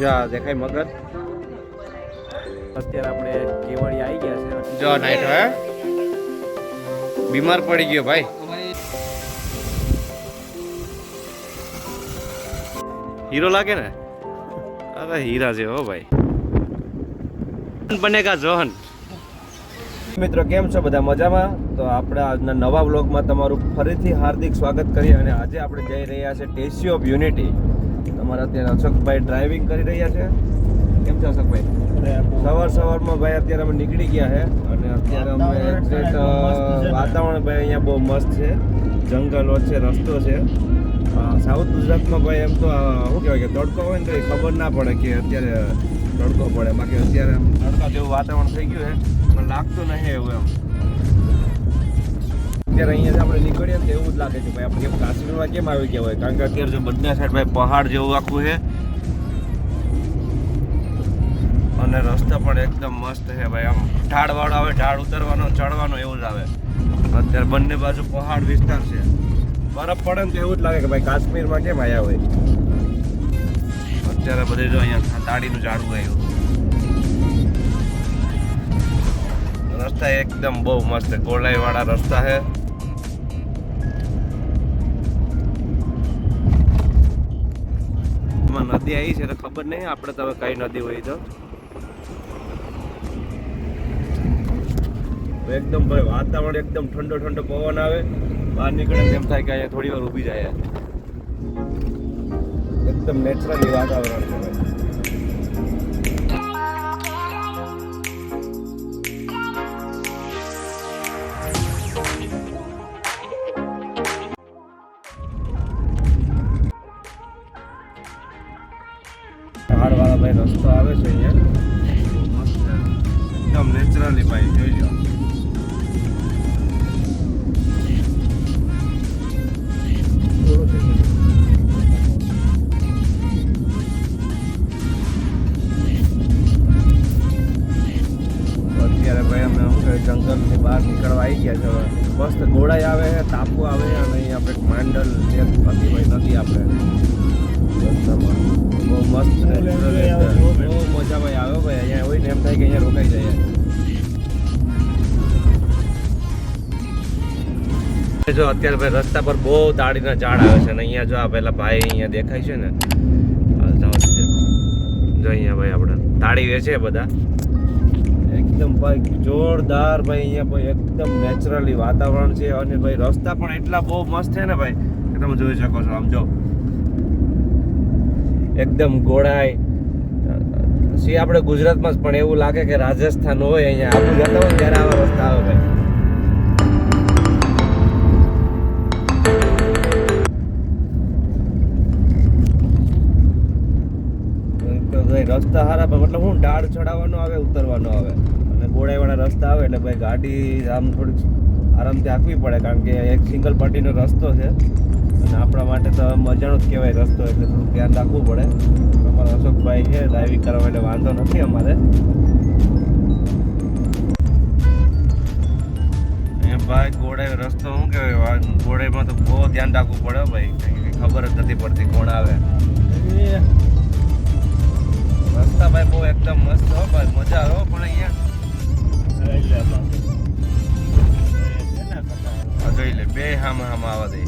જા દેખાય મગર અત્યારે આપણે કેવડી આવી ગયા છે. જો નાઈટ હે બીમાર પડી ગયો ભાઈ. હીરો લાગે ને? અરે હીરા છે હો ભાઈ. બનેગા જોહન? મિત્રો કેમ છો બધા? મજામાં? તો આપણે આજના નવા બ્લોગમાં તમારું ફરીથી હાર્દિક સ્વાગત કરીએ અને આજે આપણે જઈ રહ્યા છે ટેસ્યુ ઓફ યુનિટી તમારા અત્યારે અશોકભાઈ ડ્રાઇવિંગ કરી રહ્યા છે. કેમ છે અશોકભાઈ? સવાર સવારમાં ભાઈ અત્યારે અમે નીકળી ગયા છે અને અત્યારે અમે વાતાવરણ ભાઈ અહીંયા બહુ મસ્ત છે. જંગલો છે રસ્તો છે. સાઉથ ગુજરાતમાં ભાઈ એમ તો શું કહેવાય કે તડકો હોય ને તો એ ખબર ના પડે કે અત્યારે તડકો પડે. બાકી અત્યારે આમ તડકા જેવું વાતાવરણ થઈ ગયું છે પણ લાગતું નહીં એવું એમ. અત્યારે અહીંયા આપણે નીકળીએ ને એવું જ લાગે છે ભાઈ. આપણે કાશ્મીરમાં કેમ આવી ગયા હોય? કારણ કે અત્યારે જો બંને સાઈડ ભાઈ પહાડ જેવું આખું છે. અને રસ્તા પણ એકદમ મસ્ત છે ભાઈ. આમ ઢાળ વાળો આવે, ઢાળ ઉતરવાનો, ચડવાનો એવું જ આવે. અત્યારે બંને બાજુ પહાડ વિસ્તાર છે. બરફ પડે ને તો એવું જ લાગે કે ભાઈ કાશ્મીરમાં કેમ આવ્યા હોય? અત્યારે બધે જો અહીંયા તાળીનું ઝાડવું આવ્યું રસ્તા એકદમ બહુ મસ્ત ગોળાઈ વાળા રસ્તા છે. નદી આવી છે, તો ખબર નહીં, આપણે તમે કઈ નદી હોય તો. એકદમ ભાઈ વાતાવરણ એકદમ ઠંડો ઠંડો પવન આવે. બહાર નીકળે એમ થાય કે અહીંયા થોડી વાર ઊભી જાય. એકદમ નેચરલી વાતાવરણ છે પહાડવાળા ભાઈ રસ્તો આવે છે અહીંયા. મસ્ત. એકદમ નેચરલી ભાઈ જોઈ લો અત્યારે ભાઈ અમે શું કહે જંગલની બહાર નીકળવા આવી ગયા છે હવે. મસ્ત ઘોડાઈ આવે છે તાપુ આવે અને અહીં આપણે માંડલ હતી ભાઈ નદી આપણે. બહુ મસ્ત બહુ મજા ભાઈ આવ્યો ભાઈ અહીંયા હોય ને એમ થાય કે અહીંયા રોકાઈ જાય જો અત્યારે ભાઈ રસ્તા પર બહુ તાળીના ઝાડ આવે છે અને અહીંયા જો આ પેલા ભાઈ અહીંયા દેખાય છે ને. જો અહીંયા ભાઈ આપણે તાળી વેચે બધા એકદમ ભાઈ જોરદાર ભાઈ અહીંયા ભાઈ એકદમ નેચરલી વાતાવરણ છે અને ભાઈ રસ્તા પણ એટલા બહુ મસ્ત છે ને ભાઈ, કે તમે જોઈ શકો છો, આમ જો એકદમ ગોળાઈ સી આપણે ગુજરાતમાં જ પણ એવું લાગે કે રાજસ્થાન હોય અહીંયા. આબુ જતા હોય ત્યારે આવા રસ્તા આવે ભાઈ. રસ્તા સારા મતલબ હું ડાળ ચડાવવાનો આવે, ઉતરવાનો આવે. અને ગોળાઈવાળા રસ્તા આવે એટલે ભાઈ ગાડી આમ થોડીક આરામથી હાંકવી પડે કારણ કે એક સિંગલ પાર્ટીનો રસ્તો છે. અને આપણા માટે તો મજાનો જ કહેવાય રસ્તો એટલે થોડું ધ્યાન રાખવું પડે. અમારા અશોકભાઈ છે ડ્રાઇવિંગ કરવા એટલે વાંધો નથી અમારે. ભાઈ ઘોડે રસ્તો શું કહેવાય? ઘોડેમાં તો બહુ ધ્યાન રાખવું પડે ભાઈ. ખબર જ નથી પડતી કોણ આવે. રસ્તા ભાઈ બહુ એકદમ મસ્ત હો ભાઈ મજા આવે હામ આવે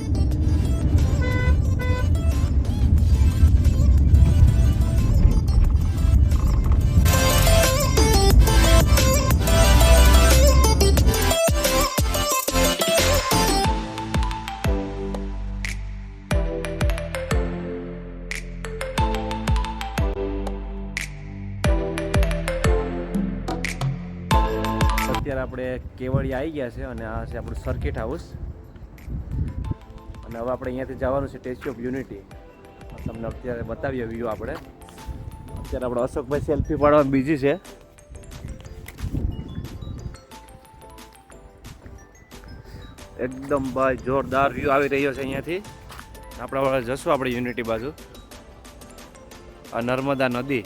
અત્યારે આપણે કેવડી આવી ગયા છે અને આ છે આપણું સર્કિટ હાઉસ અને હવે આપણે અહીંયાથી જવાનું છે ટેસ્ટી ઓફ યુનિટી તમને અત્યારે બતાવીએ વ્યૂ આપણે. અત્યારે આપણે અશોકભાઈ સેલ્ફી પાડવા બીજી છે. એકદમ ભાઈ જોરદાર વ્યૂ આવી રહ્યો છે અહીંયાથી. આપણે જશું આપણે યુનિટી બાજુ. આ નર્મદા નદી.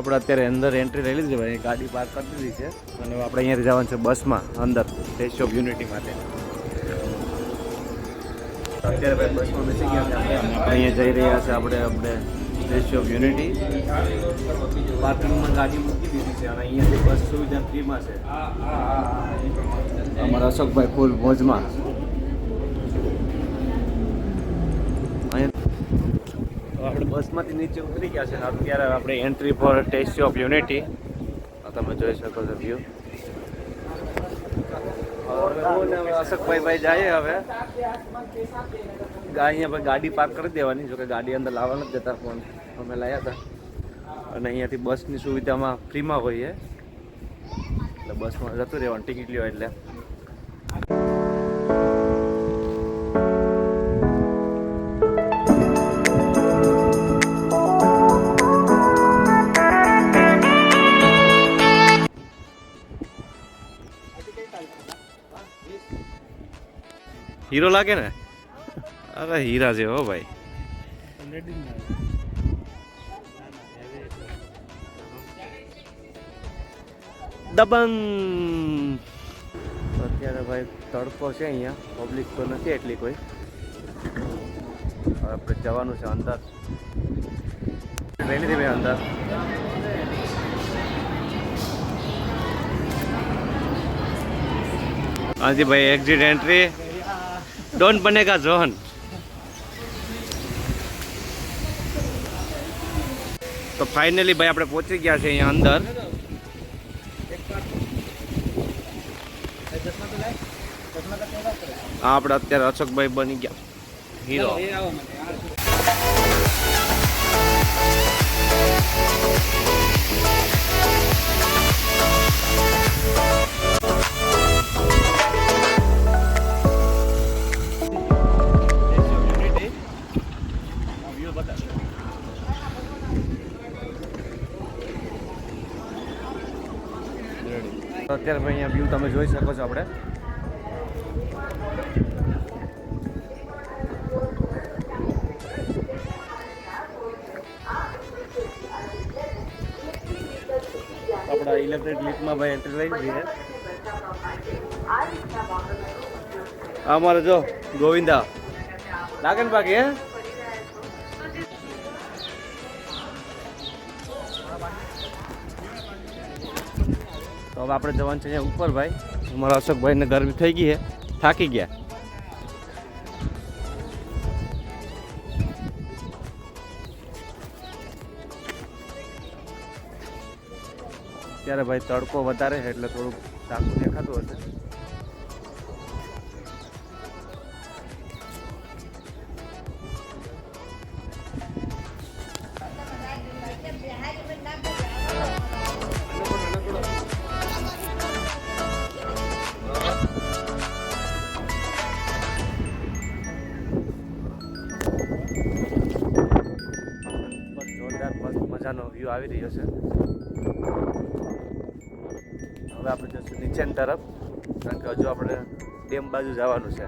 આપણે અત્યારે અંદર એન્ટ્રી લઈ લીધી ભાઈ. ગાડી પાર્ક કરી દીધી છે. અને આપણે અહીંયાથી જવાનું છે બસમાં, અંદર સ્ટેચ્યુ ઓફ યુનિટી માટે. અત્યારે ભાઈ બસમાં બેસી ગયા આપણે. અહીંયા જઈ રહ્યા છે આપણે આપણે સ્ટેચ્યુ ઓફ યુનિટી પાર્કિંગમાં ગાડી મૂકી દીધી છે અને અહીંયાથી બસ સુવિધા ફ્રીમાં છે. અમારા અશોકભાઈ ફૂલ મોજમાં. આપણે બસમાંથી નીચે ઉતરી ગયા છે ને અત્યારે આપણે entry for Statue of Unity તમે જોઈ શકો છો વ્યૂ અશોકભાઈ ભાઈ જાય હવે અહીંયા પર ગાડી પાર્ક કરી દેવાની જો કે ગાડી અંદર લાવવા નથી જતા ફોન અમે લાવ્યા હતા. અને અહીંયાથી બસની સુવિધામાં ફ્રીમાં હોઈએ. એટલે બસમાં જતું રહેવાનું ટિકિટ લ્યો એટલે. હીરો લાગે ને? અરે હીરા છે હો ભાઈ. દબંગ. અત્યારે ભાઈ તડકો છે અહીંયા. પબ્લિક તો નથી એટલી કોઈ. આપણે જવાનું છે અંદર. લીધી ભાઈ અંદર. હાજી ભાઈ એક્ઝિટ એન્ટ્રી ડોન્ટ બનેગા જોહન? તો ફાઇનલી ભાઈ આપણે પહોંચી ગયા છે અહીંયા અંદર. આપણે અત્યારે અશોકભાઈ બની ગયા. હીરો અત્યારે અહીંયા વ્યૂ તમે જોઈ શકો છો આપણે. આપણા ઇલેક્ટ્રિક લિફ્ટમાં ભાઈ એન્ટ્રી લીધી છે. અમારે જો ગોવિંદા. લાગે ને બાકી, હે? હવે આપણે જવાનું છે અહીંયા ઉપર ભાઈ અમારા અશોકભાઈને ગરમી થઈ ગઈ છે. થાકી ગયા. ત્યારે ભાઈ તડકો વધારે છે એટલે થોડુંક તાકું દેખાતું હશે. આવી રહ્યો છે. હવે આપણે જશું નીચેની તરફ, કારણ કે હજુ આપણે ડેમ બાજુ જવાનું છે.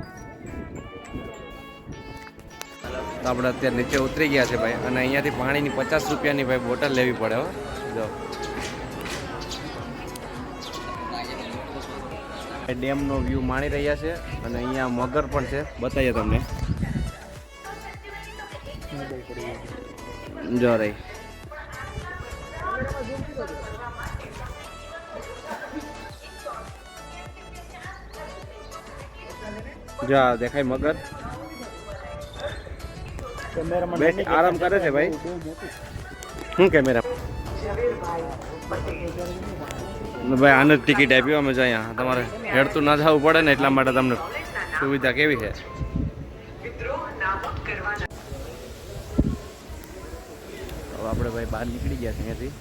આપણે અત્યારે નીચે ઉતરી ગયા છે ભાઈ, અને અહીંયાથી પાણીની પચાસ રૂપિયાની ભાઈ બોટલ લેવી પડે હો. જો. ડેમનો વ્યૂ માણી રહ્યા છે, અને અહીંયા મગર પણ છે. બતાવીએ તમને. જો રહી જો દેખાય મગર. બેઠ આરામ કરે છે ભાઈ. શું કેમેરા? ભાઈ આને જ ટિકિટ આપી અમે જો અહીંયા તમારે હેડતું ના જવું પડે ને એટલા માટે તમને સુવિધા કેવી છે? હવે આપણે ભાઈ બહાર નીકળી ગયા છે અહીંયાથી.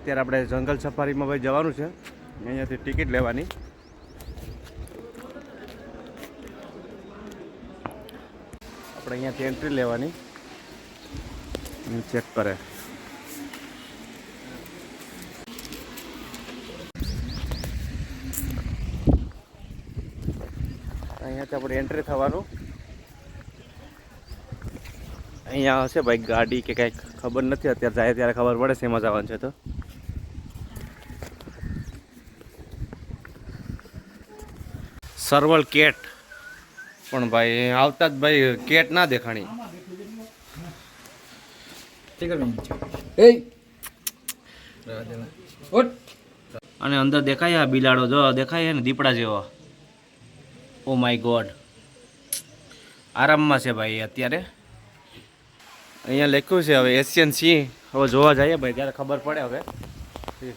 અત્યારે આપણે જંગલ સફારીમાં ભાઈ જવાનું છે. અહીંયાથી ટિકિટ લેવાની. આપણે અહીંયાથી એન્ટ્રી લેવાની. ચેક કરે. અહીંયાથી આપણે એન્ટ્રી થવાનું. અહીંયા હશે ભાઈ ગાડી કે કંઈક ખબર નથી, અત્યારે જાય ત્યારે ખબર પડે સેમાં જવાનું છે તો. Serval cat. પણ ભાઈ આવતા જ ભાઈ કેટ ના દેખાણી. અને અંદર દેખાય આ બિલાડો જો દેખાય ને દીપડા જેવો. ઓ માય ગોડ આરામમાં છે ભાઈ અત્યારે. અહીંયા લખ્યું છે હવે એશિયન સી હવે જોવા જઈએ ભાઈ ત્યારે ખબર પડે હવે.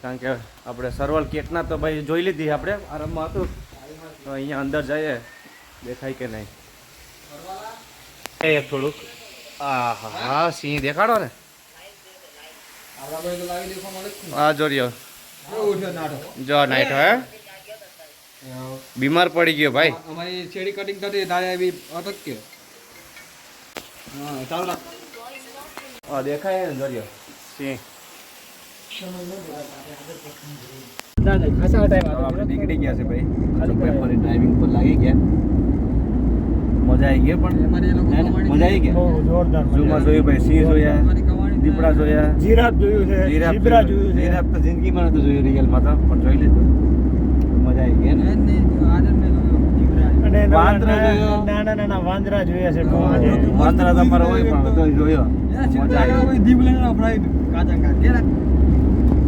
કારણ કે આપણે સર્વલ કેટના તો ભાઈ જોઈ લીધી આપણે આરામમાં હતું. તો અહીંયા અંદર જઈએ. દેખાય કે નહીં? એ થોડુંક. આ હા હા સિંહ દેખાડો ને. હા જોરિયો જો નાઈટ હે બીમાર પડી ગયો ભાઈ. અમારી છેડી કટિંગ કરી તારે એવી અટકે હા ચાલુ આ દેખાય ને જોરિયો સિંહ આપણે નીકળી ગયા છે ભાઈ. ડ્રાઇવિંગ પર લાગી ગયા. મજા આવી ગઈ પણ? મજા આવી ગયા જોરદાર ઝૂમાં જોયું ભાઈ સિંહ જોયા દીપડા જોયા. જીરાફ જોયું છે જીરાફ જોયું. છે. જીરાફ તો જિંદગીમાં નતું જોયું રિયલમાં તો પણ જોઈ લીધું. મજા આવી ગઈ ને. અને વાંદરા નાના નાના વાંદરા જોયા છે. વાંદરા તમારા હોય પણ તો જોયો. મજા આવી કોઈ દીપ લઈને કાચા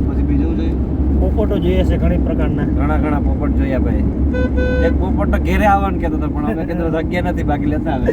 પછી બીજું જોયું? પોપટો જોઈએ છે ઘણી પ્રકારના. ઘણા ઘણા પોપટ જોયા ભાઈ. એક પોપટ ઘેરે આવવાનું કહેતો હતો, પણ અમે કીધું જગ્યા નથી, બાકી લેતા આવે.